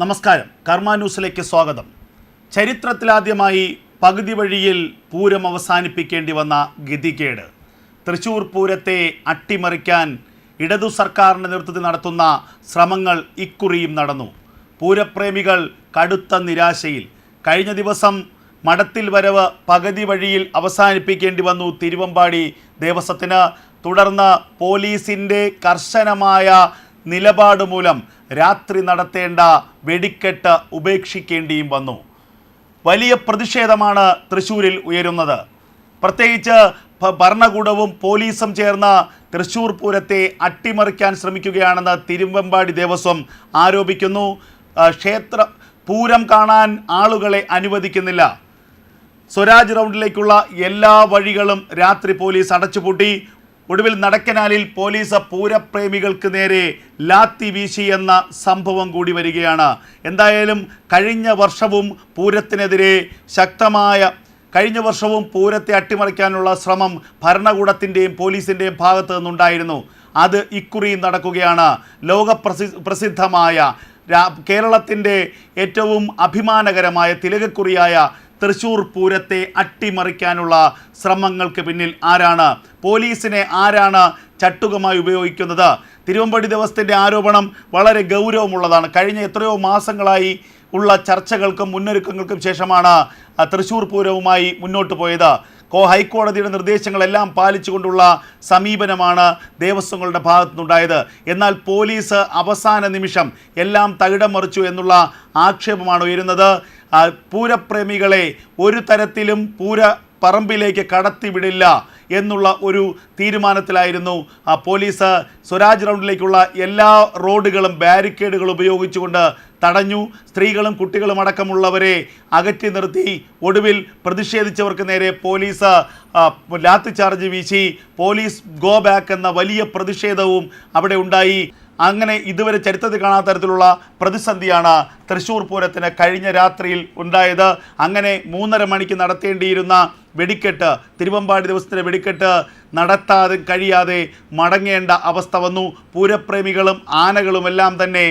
നമസ്കാരം. കർമ്മ ന്യൂസിലേക്ക് സ്വാഗതം. ചരിത്രത്തിലാദ്യമായി പകുതി വഴിയിൽ പൂരം അവസാനിപ്പിക്കേണ്ടി വന്ന ഗതികേട്. തൃശൂർ പൂരത്തെ അട്ടിമറിക്കാൻ ഇടതു സർക്കാരിന്റെ നേതൃത്വത്തിൽ നടത്തുന്ന ശ്രമങ്ങൾ ഇക്കുറിയും നടന്നു. പൂരപ്രേമികൾ കടുത്ത നിരാശയിൽ. കഴിഞ്ഞ ദിവസം മഠത്തിൽ വരവ് പകുതി വഴിയിൽ അവസാനിപ്പിക്കേണ്ടി വന്നു തിരുവമ്പാടി ദേവസ്വത്തിന്. തുടർന്ന് പോലീസിന്റെ കർശനമായ നിലപാട് മൂലം രാത്രി നടത്തേണ്ട വെടിക്കെട്ട് ഉപേക്ഷിക്കേണ്ടിയും വന്നു. വലിയ പ്രതിഷേധമാണ് തൃശ്ശൂരിൽ ഉയരുന്നത്. പ്രത്യേകിച്ച് ഭരണകൂടവും പോലീസും ചേർന്ന് തൃശ്ശൂർ പൂരത്തെ അട്ടിമറിക്കാൻ ശ്രമിക്കുകയാണെന്ന് തിരുവമ്പാടി ദേവസ്വം ആരോപിക്കുന്നു. ക്ഷേത്ര പൂരം കാണാൻ ആളുകളെ അനുവദിക്കുന്നില്ല. സ്വരാജ് റൗണ്ടിലേക്കുള്ള എല്ലാ വഴികളും രാത്രി പോലീസ് അടച്ചുപൂട്ടി. ഒടുവിൽ നടക്കനാലിൽ പോലീസ് പൂരപ്രേമികൾക്ക് നേരെ ലാത്തി വീശി എന്ന സംഭവം കൂടി വരികയാണ്. എന്തായാലും കഴിഞ്ഞ വർഷവും പൂരത്തിനെതിരെ ശക്തമായ കഴിഞ്ഞ വർഷവും പൂരത്തെ അട്ടിമറിക്കാനുള്ള ശ്രമം ഭരണകൂടത്തിന്റെയും പോലീസിന്റെയും ഭാഗത്തു നിന്നുണ്ടായിരുന്നു. അത് ഇക്കുറിയും നടക്കുകയാണ്. ലോക പ്രസി പ്രസിദ്ധമായ കേരളത്തിന്റെ ഏറ്റവും അഭിമാനകരമായ തിലകക്കുറിയായ തൃശൂർ പൂരത്തെ അട്ടിമറിക്കാനുള്ള ശ്രമങ്ങൾക്ക് പിന്നിൽ ആരാണ്? പോലീസിനെ ആരാണ് ചട്ടുകമായി ഉപയോഗിക്കുന്നത്? തിരുവമ്പടി ദിവസത്തിന്റെ ആരോപണം വളരെ ഗൗരവമുള്ളതാണ്. കഴിഞ്ഞ എത്രയോ മാസങ്ങളായി ഉള്ള ചർച്ചകൾക്കും മുന്നൊരുക്കങ്ങൾക്കും ശേഷമാണ് തൃശൂർ പൂരവുമായി മുന്നോട്ട് പോയത്. കോ ഹൈക്കോടതിയുടെ നിർദ്ദേശങ്ങളെല്ലാം പാലിച്ചുകൊണ്ടുള്ള സമീപനമാണ് ദേവസ്വങ്ങളുടെ ഭാഗത്തുനിന്നുണ്ടായത്. എന്നാൽ പോലീസ് അവസാന നിമിഷം എല്ലാം തകിടം മറിച്ചു എന്നുള്ള ആക്ഷേപമാണ് ഉയരുന്നത്. പൂരപ്രേമികളെ ഒരു തരത്തിലും പൂര പറമ്പിലേക്ക് കടത്തിവിടില്ല എന്നുള്ള ഒരു തീരുമാനത്തിലായിരുന്നു ആ പോലീസ് സ്വരാജ് റൗണ്ടിലേക്കുള്ള എല്ലാ റോഡുകളും ബാരിക്കേഡുകൾ ഉപയോഗിച്ചുകൊണ്ട് തടഞ്ഞു. സ്ത്രീകളും കുട്ടികളും അടക്കമുള്ളവരെ അകറ്റി നിർത്തി. ഒടുവിൽ പ്രതിഷേധിച്ചവർക്ക് നേരെ പോലീസ് ആ, ലാത്തി ചാർജ് വീശി. പോലീസ് ഗോ ബാക്ക് എന്ന വലിയ പ്രതിഷേധവും അവിടെ ഉണ്ടായി. അങ്ങനെ ഇതുവരെ ചരിത്രത്തിൽ കാണാത്ത തരത്തിലുള്ള പ്രതിസന്ധിയാണ് തൃശ്ശൂർ പൂരത്തിന് കഴിഞ്ഞ രാത്രിയിൽ ഉണ്ടായത്. അങ്ങനെ മൂന്നര മണിക്ക് നടത്തേണ്ടിയിരുന്ന വെടിക്കെട്ട് തിരുവമ്പാടി ദിവസത്തിലെ വെടിക്കെട്ട് നടത്താതെ കഴിയാതെ മടങ്ങേണ്ട അവസ്ഥ വന്നു. പൂരപ്രേമികളും ആനകളുമെല്ലാം തന്നെ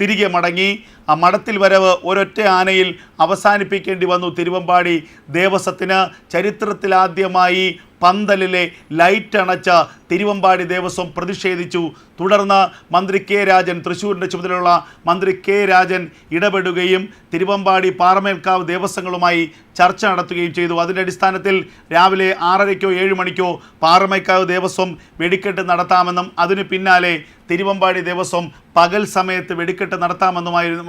തിരികെ മടങ്ങി. ആ മഠത്തിൽ വരവ് ഒരൊറ്റ ആനയിൽ അവസാനിപ്പിക്കേണ്ടി വന്നു തിരുവമ്പാടി ദേവസ്വത്തിന്. ചരിത്രത്തിലാദ്യമായി പന്തലിലെ ലൈറ്റ് അണച്ച തിരുവമ്പാടി ദേവസ്വം പ്രതിഷേധിച്ചു. തുടർന്ന് മന്ത്രി കെ രാജൻ തൃശ്ശൂരിന്റെ ചുമതലയുള്ള മന്ത്രി കെ രാജൻ ഇടപെടുകയും തിരുവമ്പാടി പാറമേൽക്കാവ് ദേവസ്വങ്ങളുമായി ചർച്ച നടത്തുകയും ചെയ്തു. അതിന്റെ അടിസ്ഥാനത്തിൽ രാവിലെ ആറരയ്ക്കോ ഏഴ് മണിക്കോ പാറമേക്കാവ് ദേവസ്വം വെടിക്കെട്ട് നടത്താമെന്നും അതിനു പിന്നാലെ തിരുവമ്പാടി ദേവസ്വം പകൽ സമയത്ത് വെടിക്കെട്ട് നടത്താമെന്നുമായിരുന്നു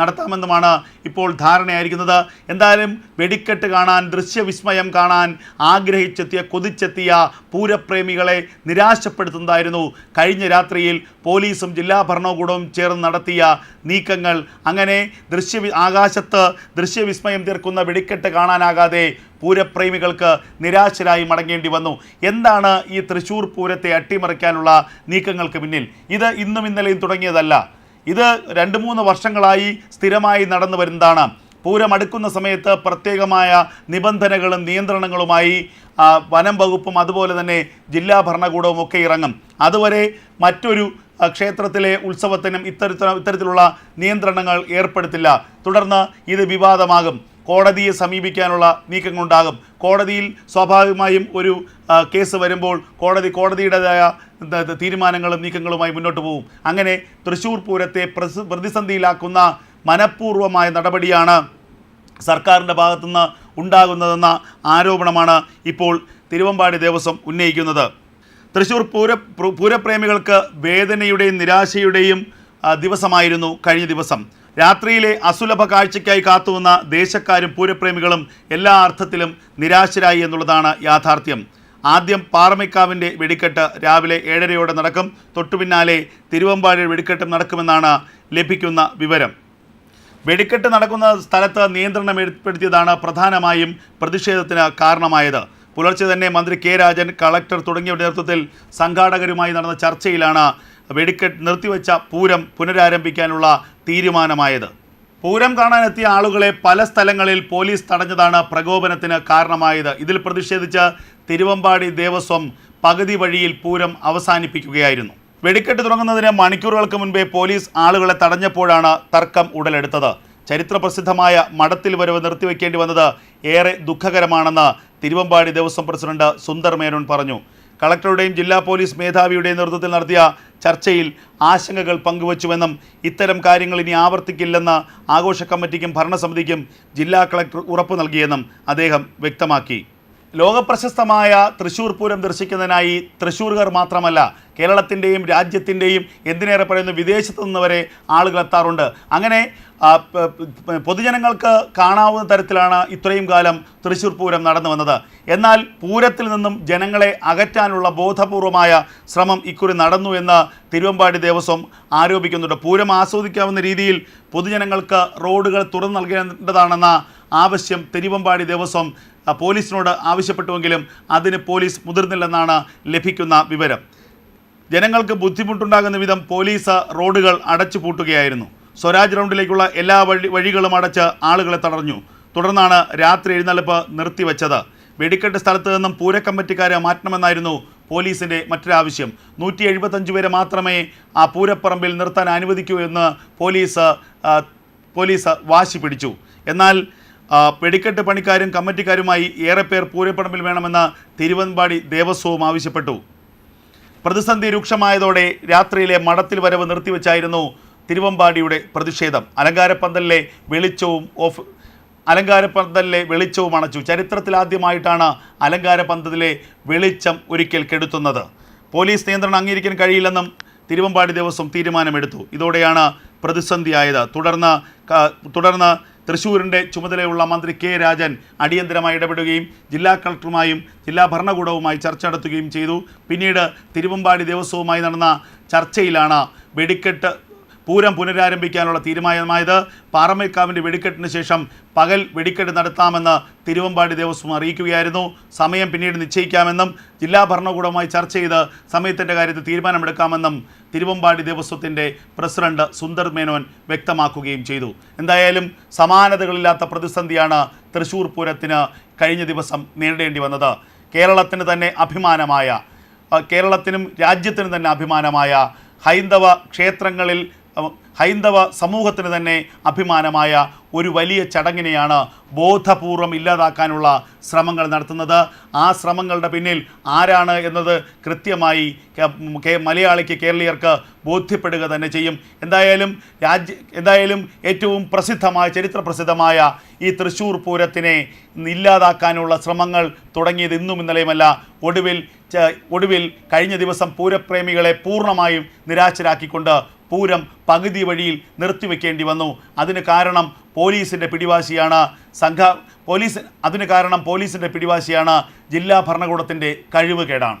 നടത്താമെന്നുമാണ് ഇപ്പോൾ ധാരണയായിരിക്കുന്നത്. എന്തായാലും വെടിക്കെട്ട് കാണാൻ ദൃശ്യവിസ്മയം കാണാൻ ആഗ്രഹിച്ചെത്തിയ കൊതിച്ചെത്തിയ പൂരപ്രേമികളെ നിരാശപ്പെടുത്തുന്നതായിരുന്നു. കഴിഞ്ഞ രാത്രിയിൽ പോലീസും ജില്ലാ ഭരണകൂടവും ചേർന്ന് നടത്തിയ നീക്കങ്ങൾ. അങ്ങനെ ദൃശ്യ ആകാശത്ത് ദൃശ്യവിസ്മയം തീർക്കുന്ന വെടിക്കെട്ട് കാണാനാകാതെ പൂരപ്രേമികൾക്ക് നിരാശരായി മടങ്ങേണ്ടി വന്നു. എന്താണ് ഈ തൃശൂർ പൂരത്തെ അട്ടിമറിക്കാനുള്ള നീക്കങ്ങൾക്ക് പിന്നിൽ? ഇത് ഇന്നും ഇന്നലെയും തുടങ്ങിയതല്ല. ഇത് രണ്ട് മൂന്ന് വർഷങ്ങളായി സ്ഥിരമായി നടന്നു വരുന്നതാണ്. പൂരം അടുക്കുന്ന സമയത്ത് പ്രത്യേകമായ നിബന്ധനകളും നിയന്ത്രണങ്ങളുമായി വനം വകുപ്പും അതുപോലെ തന്നെ ജില്ലാ ഭരണകൂടവും ഒക്കെ ഇറങ്ങും. അതുവരെ മറ്റൊരു ക്ഷേത്രത്തിലെ ഉത്സവത്തിനും ഇത്തരത്തിലുള്ള നിയന്ത്രണങ്ങൾ ഏർപ്പെടുത്തില്ല. തുടർന്ന് ഇത് വിവാദമാകും. കോടതിയെ സമീപിക്കാനുള്ള നീക്കങ്ങളുണ്ടാകും. കോടതിയിൽ സ്വാഭാവികമായും ഒരു കേസ് വരുമ്പോൾ കോടതി കോടതിയുടേതായ തീരുമാനങ്ങളും നീക്കങ്ങളുമായി മുന്നോട്ട് പോകും. അങ്ങനെ തൃശ്ശൂർ പൂരത്തെ പ്രതിസന്ധിയിലാക്കുന്ന മനഃപൂർവമായ നടപടിയാണ് സർക്കാരിന്റെ ഭാഗത്തുനിന്ന് ഉണ്ടാകുന്നതെന്ന ആരോപണമാണ് ഇപ്പോൾ തിരുവമ്പാടി ദേവസ്വം ഉന്നയിക്കുന്നത്. തൃശ്ശൂർ പൂര പൂരപ്രേമികൾക്ക് വേദനയുടെയും നിരാശയുടെയും ദിവസമായിരുന്നു കഴിഞ്ഞ ദിവസം. രാത്രിയിലെ അസുലഭ കാഴ്ചയ്ക്കായി കാത്തുവന്ന ദേശക്കാരും പൂരപ്രേമികളും എല്ലാ അർത്ഥത്തിലും നിരാശരായി എന്നുള്ളതാണ് യാഥാർത്ഥ്യം. ആദ്യം പാറമേക്കാവിന്റെ വെടിക്കെട്ട് രാവിലെ ഏഴരയോടെ നടക്കും. തൊട്ടുപിന്നാലെ തിരുവമ്പാടി വെടിക്കെട്ടും നടക്കുമെന്നാണ് ലഭിക്കുന്ന വിവരം. വെടിക്കെട്ട് നടക്കുന്ന സ്ഥലത്ത് നിയന്ത്രണം ഏർപ്പെടുത്തിയതാണ് പ്രധാനമായും പ്രതിഷേധത്തിന് കാരണമായത്. പുലർച്ചെ തന്നെ മന്ത്രി കെ രാജൻ കളക്ടർ തുടങ്ങിയവരുടെ നേതൃത്വത്തിൽ സംഘാടകരുമായി നടന്ന ചർച്ചയിലാണ് വെടിക്കെട്ട് നിർത്തിവെച്ച പൂരം പുനരാരംഭിക്കാനുള്ള തീരുമാനമായത്. പൂരം കാണാനെത്തിയ ആളുകളെ പല സ്ഥലങ്ങളിൽ പോലീസ് തടഞ്ഞതാണ് പ്രകോപനത്തിന് കാരണമായത്. ഇതിൽ പ്രതിഷേധിച്ച് തിരുവമ്പാടി ദേവസ്വം പകുതി വഴിയിൽ പൂരം അവസാനിപ്പിക്കുകയായിരുന്നു. വെടിക്കെട്ട് തുടങ്ങുന്നതിന് മണിക്കൂറുകൾക്ക് മുൻപേ പോലീസ് ആളുകളെ തടഞ്ഞപ്പോഴാണ് തർക്കം ഉടലെടുത്തത്. ചരിത്രപ്രസിദ്ധമായ മഠത്തിൽ വരവ് നിർത്തിവെക്കേണ്ടി വന്നത് ഏറെ ദുഃഖകരമാണെന്ന് തിരുവമ്പാടി ദേവസ്വം പ്രസിഡന്റ് സുന്ദർ മേനോൻ പറഞ്ഞു. കളക്ടറുടെയും ജില്ലാ പോലീസ് മേധാവിയുടെയും നേതൃത്വത്തിൽ നടത്തിയ ചർച്ചയിൽ ആശങ്കകൾ പങ്കുവച്ചുവെന്നും ഇത്തരം കാര്യങ്ങൾ ഇനി ആവർത്തിക്കില്ലെന്ന് ആഘോഷ കമ്മിറ്റിക്കും ഭരണസമിതിക്കും ജില്ലാ കളക്ടർ ഉറപ്പു നൽകിയെന്നും അദ്ദേഹം വ്യക്തമാക്കി. ലോകപ്രശസ്തമായ തൃശ്ശൂർ പൂരം ദർശിക്കുന്നതിനായി തൃശ്ശൂർകാർ മാത്രമല്ല കേരളത്തിന്റെയും രാജ്യത്തിന്റെയും എന്തിനേറെ പറയുന്ന വിദേശത്തു നിന്ന് വരെ ആളുകൾ എത്താറുണ്ട്. അങ്ങനെ പൊതുജനങ്ങൾക്ക് കാണാവുന്ന തരത്തിലാണ് ഇത്രയും കാലം തൃശ്ശൂർ പൂരം നടന്നു വന്നത്. എന്നാൽ പൂരത്തിൽ നിന്നും ജനങ്ങളെ അകറ്റാനുള്ള ബോധപൂർവമായ ശ്രമം ഇക്കുറി നടന്നു എന്ന് തിരുവമ്പാടി ദേവസ്വം ആരോപിക്കുന്നുണ്ട്. പൂരം ആസ്വദിക്കാവുന്ന രീതിയിൽ പൊതുജനങ്ങൾക്ക് റോഡുകൾ തുറന്നു നൽകേണ്ടതാണെന്ന ആവശ്യം തെരുവമ്പാടി ദേവസ്വം പോലീസിനോട് ആവശ്യപ്പെട്ടുവെങ്കിലും അതിന് പോലീസ് മുതിർന്നില്ലെന്നാണ് ലഭിക്കുന്ന വിവരം. ജനങ്ങൾക്ക് ബുദ്ധിമുട്ടുണ്ടാകുന്ന വിധം പോലീസ് റോഡുകൾ അടച്ചു പൂട്ടുകയായിരുന്നു. സ്വരാജ് റൗണ്ടിലേക്കുള്ള എല്ലാ വഴി വഴികളും അടച്ച് ആളുകളെ തടഞ്ഞു. തുടർന്നാണ് രാത്രി എഴുന്നള്ളിപ്പ് നിർത്തിവെച്ചത്. വെടിക്കെട്ട് സ്ഥലത്ത് നിന്നും പൂരക്കമ്മിറ്റിക്കാരെ മാറ്റണമെന്നായിരുന്നു പോലീസിന്റെ മറ്റൊരാവശ്യം. നൂറ്റി എഴുപത്തഞ്ച് പേരെ മാത്രമേ ആ പൂരപ്പറമ്പിൽ നിർത്താൻ അനുവദിക്കൂ എന്ന് പോലീസ് പോലീസ് വാശി പിടിച്ചു. എന്നാൽ വെടിക്കെട്ട് പണിക്കാരും കമ്മിറ്റിക്കാരുമായി ഏറെ പേർ പൂരപ്പടമ്പിൽ വേണമെന്ന് തിരുവമ്പാടി ദേവസ്വവും ആവശ്യപ്പെട്ടു. പ്രതിസന്ധി രൂക്ഷമായതോടെ രാത്രിയിലെ മഠത്തിൽ വരവ് നിർത്തിവെച്ചായിരുന്നു തിരുവമ്പാടിയുടെ പ്രതിഷേധം. അലങ്കാരപ്പന്തലിലെ വെളിച്ചവും ഓഫ് അലങ്കാരപ്പന്തലിലെ വെളിച്ചവും അണച്ചു. ചരിത്രത്തിലാദ്യമായിട്ടാണ് അലങ്കാരപ്പന്തലിലെ വെളിച്ചം ഒരിക്കൽ കെടുത്തുന്നത്. പോലീസ് നിയന്ത്രണം അംഗീകരിക്കാൻ കഴിയില്ലെന്നും തിരുവമ്പാടി ദേവസ്വം തീരുമാനമെടുത്തു. ഇതോടെയാണ് പ്രതിസന്ധിയായത്. തുടർന്ന് തുടർന്ന് തൃശ്ശൂരിന്റെ ചുമതലയുള്ള മന്ത്രി കെ രാജൻ അടിയന്തരമായി ഇടപെടുകയും ജില്ലാ കളക്ടറുമായും ജില്ലാ ഭരണകൂടവുമായി ചർച്ച നടത്തുകയും ചെയ്തു. പിന്നീട് തിരുവമ്പാടി ദേവസ്വവുമായി നടന്ന ചർച്ചയിലാണ് വെടിക്കെട്ട് പൂരം പുനരാരംഭിക്കാനുള്ള തീരുമാനമായത് പാറമേക്കാവിന്റെ വെടിക്കെട്ടിന് ശേഷം പകൽ വെടിക്കെട്ട് നടത്താമെന്ന് തിരുവമ്പാടി ദേവസ്വം അറിയിക്കുകയായിരുന്നു. സമയം പിന്നീട് നിശ്ചയിക്കാമെന്നും ജില്ലാ ഭരണകൂടവുമായി ചർച്ച ചെയ്ത് സമയത്തിന്റെ കാര്യത്തിൽ തീരുമാനമെടുക്കാമെന്നും തിരുവമ്പാടി ദേവസ്വത്തിന്റെ പ്രസിഡന്റ് സുന്ദർ മേനോൻ വ്യക്തമാക്കുകയും ചെയ്തു. എന്തായാലും സമാനതകളില്ലാത്ത പ്രതിസന്ധിയാണ് തൃശൂർ പൂരത്തിന് കഴിഞ്ഞ ദിവസം നേരിടേണ്ടി വന്നത്. കേരളത്തിന് തന്നെ അഭിമാനമായ കേരളത്തിനും രാജ്യത്തിനും തന്നെ അഭിമാനമായ ഹൈന്ദവ ക്ഷേത്രങ്ങളിൽ ഹൈന്ദവ സമൂഹത്തിന് തന്നെ അഭിമാനമായ ഒരു വലിയ ചടങ്ങിനെയാണ് ബോധപൂർവം ഇല്ലാതാക്കാനുള്ള ശ്രമങ്ങൾ നടത്തുന്നത്. ആ ശ്രമങ്ങളുടെ പിന്നിൽ ആരാണ് എന്നത് കൃത്യമായി മലയാളിക്ക് കേരളീയർക്ക് ബോധ്യപ്പെടുക തന്നെ ചെയ്യും. എന്തായാലും രാജ്യ എന്തായാലും ഏറ്റവും പ്രസിദ്ധമായ ചരിത്ര പ്രസിദ്ധമായ ഈ തൃശ്ശൂർ പൂരത്തിനെ ഇല്ലാതാക്കാനുള്ള ശ്രമങ്ങൾ തുടങ്ങിയത് ഇന്നും ഇന്നലെയുമല്ല. ഒടുവിൽ ഒടുവിൽ കഴിഞ്ഞ ദിവസം പൂരപ്രേമികളെ പൂർണമായും നിരാശരാക്കിക്കൊണ്ട് പൂരം പകുതി വഴിയിൽ നിർത്തിവെക്കേണ്ടി വന്നു. അതിന് കാരണം പോലീസിന്റെ പിടിവാശിയാണ് സംഘ പോലീസ് അതിന് കാരണം പോലീസിന്റെ പിടിവാശിയാണ് ജില്ലാ ഭരണകൂടത്തിന്റെ കഴിവുകേടാണ്